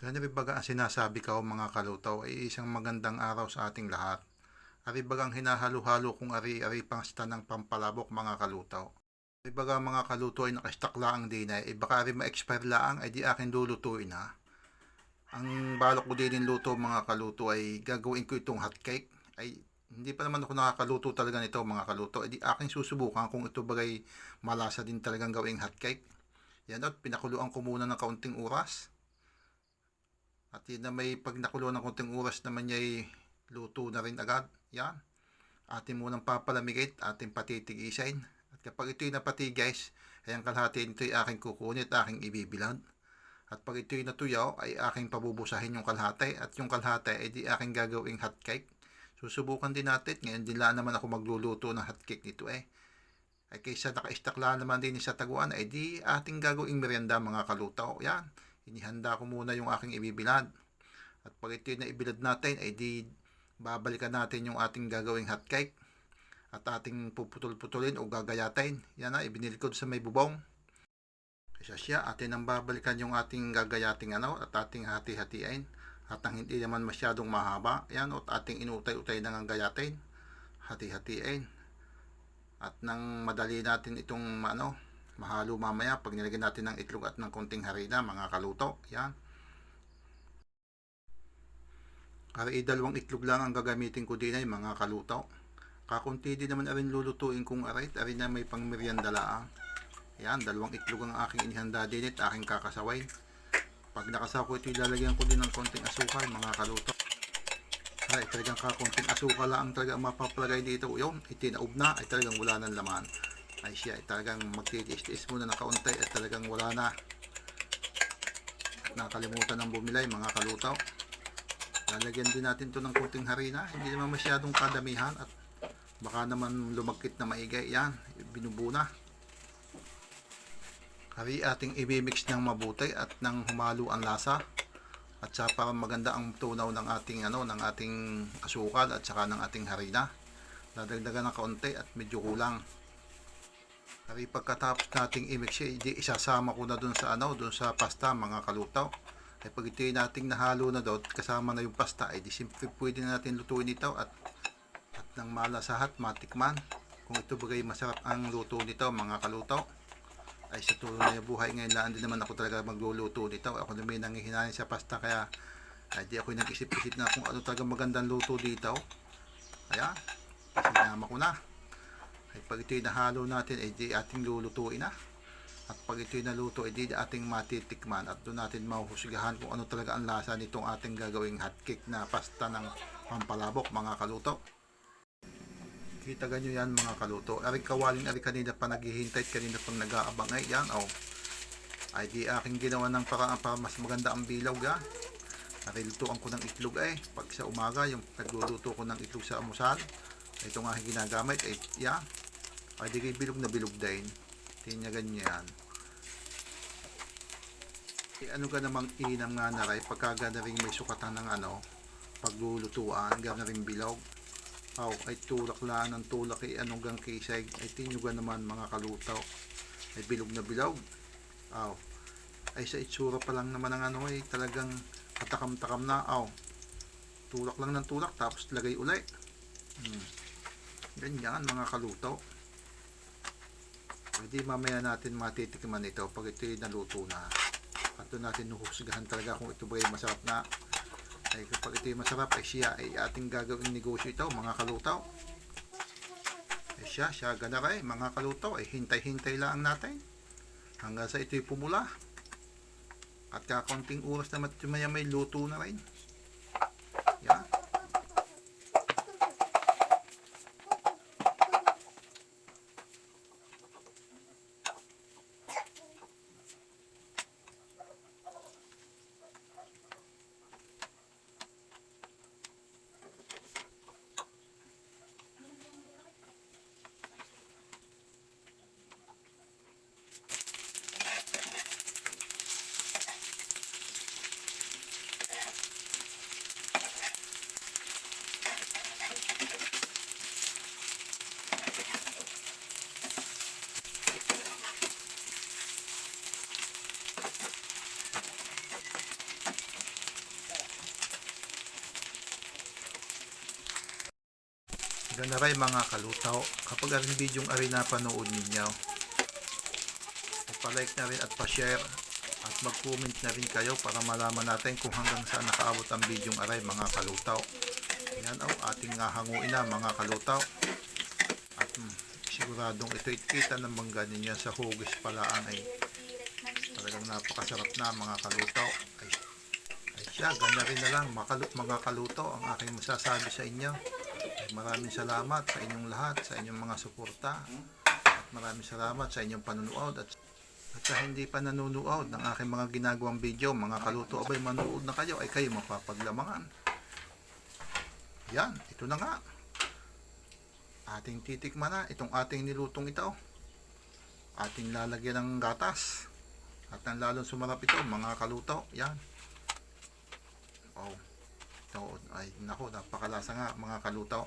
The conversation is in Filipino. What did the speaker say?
Ganyan baga ang sinasabi ko mga kalutaw ay isang magandang araw sa ating lahat. Ari bagang hinahalo-halo kung ari-ari pang sta ng pampalabok mga kalutaw. Ari baga mga kaluto ay nakastak laang din ay baka ari ma-expire laang ay di akin lulutuin ha. Ang balok ko din luto mga kaluto ay gagawin ko itong hot cake. Ay hindi pa naman ako nakakaluto talaga nito mga kaluto. Ay di aking susubukan kung ito bagay malasa din talagang gawing hot cake. Yan at pinakuluan ko muna ng kaunting oras. At yun na may pag nakulo ng konting oras naman niya ay luto na rin agad. Yan. Atin munang papalamigit, ating patitigisin. At kapag ito'y napati guys, ay ang kalahati nito'y aking kukunit, aking ibibilad. At pag ito'y natuyaw, ay aking pabubusahin yung kalahati. At yung kalahati ay di aking gagawing hot cake. Susubukan din natin. Ngayon lang naman ako magluluto ng hot cake nito eh. Ay kaysa nakaistakla naman din sa taguan, ay di ating gagawing merienda mga kalutaw. Yan inihanda ko muna yung aking ibibilad. At pag ito na ibilad natin, ay di babalikan natin yung ating gagawing hot cake. At ating puputol-putulin o gagayatin. Yan na, ibinili ko sa may bubong. Kaya siya, atin ang babalikan yung ating gagayating ano, at ating hati-hatiin. At ang hindi naman masyadong mahaba. Yan, at ating inutay-utay ng ang gayatin. Hati-hatiin. At nang madali natin itong ano, mahalo mamaya pag nilagyan natin ng itlog at ng konting harina mga kaluto. Yan. Kaya dalawang itlog lang ang gagamitin ko din ay mga kaluto. Kakunti din naman arin lulutuin kong arit arin na may pang merienda laang yan dalawang itlog ang aking inihanda din at aking kakasaway. Pag nakasaw ko ito ilalagyan ko din ng konting asukal mga kaluto. Ay talagang kakunting asukal lang talaga ang mapapalagay dito. Yun itinaob na. Ay talagang wala ng laman ay siya ay talagang magtitiis-tiis muna na kaunti at talagang wala na. At nakalimutan ng bumilay mga kalutaw. Lalagyan din natin to ng kunting harina. Hindi naman masyadong kadamihan at baka naman lumagkit na maigay yan binubuna hari ating ibimix ng mabuti at nang humalo ang lasa. At sa para maganda ang tunaw ng ating ano ng ating asukal at saka ng ating harina. Dadagdagan ng kaunti at medyo kulang Hari pagkatapos nating i-mix siya, di isasama ko na dun sa ano, dun sa pasta mga kalutaw. Ay pag ito nating nahalo na doon, kasama na yung pasta, ay di simple pwede na natin lutuin ito at at nang malasahat, matikman. Kung ito bagay masarap ang luto nito mga kalutaw. Ay sa tunay na buhay ngayon lang din naman ako talaga magluluto nito. Ako na may nangihinayang sa pasta kaya ay di ako nag-isip-isip na kung ano talaga magandang luto dito. Ayan, sinama ko na ay pag ito'y nahalo natin ay di ating lulutuin na at pag ito'y naluto ay ating matitikman. At doon natin mahuhusgahan kung ano talaga ang lasa nitong ating gagawing hotcake na pasta ng pampalabok mga kaluto. Kita ganyo yan mga kaluto. Ari kawalin ari kanina pa naghihintay kanina pang nag-aabang ay yan oh. ay di aking ginawa ng paraan para mas maganda ang bilog yan Nariltuan ko ng itlog eh. Pag sa umaga, yung nagluluto ko ng itlog sa amusal, ito nga ginagamit ay yan ay di kay bilog na bilog din. Tinyagan niya yan e, ano ka namang inam nga na rin? Pagka na rin may sukatan ng ano paglulutuan gana rin bilog. Aw ay tulak lang ng tulak ay anong gang kisay? Ay tinyugan naman mga kalutaw ay bilog na bilog. Aw. Ay sa itsura pa lang naman ng ano ay talagang katakam-takam na. Aw. Tulak lang ng tulak tapos lagay uli. Hmm. ganyan mga kaluto pwede mamaya natin matitikman ito pag ito naluto na. At natin nuhusgahan talaga kung ito ba ay masarap na. Ay kapag ito ay masarap ay siya ay ating gagawing negosyo ito mga kalutaw. Ay siya siya gana mga kalutaw. Ay hintay-hintay lang natin. Hanggang sa ito ay pumula. At kakunting oras na maya may luto na rin Ganaray mga kalutaw, kapag ang video ari na panood ninyo, pa-like na rin at pa-share at mag-comment na rin kayo para malaman natin kung hanggang saan nakaabot ang video aray mga kalutaw. Yan o, ating nahanguin na mga kalutaw. At mm, siguradong ito kita ng mangga ninyo sa hugis palaan ay talagang napakasarap na mga kalutaw. Ay, ay siya, ganda rin na lang makalut mga kalutaw ang aking masasabi sa inyo. Maraming salamat sa inyong lahat, sa inyong mga suporta. At maraming salamat sa inyong panunood at at sa hindi pa nanonood ng aking mga ginagawang video, mga kaluto, abay manood na kayo, ay kayo mapapaglamangan. Yan, ito na nga. Ating titikman na itong ating nilutong ito. Ating lalagyan ng gatas. At ang lalong sumarap ito, mga kaluto. Yan. Oh. Ito, ay, nako, napakalasa nga, mga kaluto.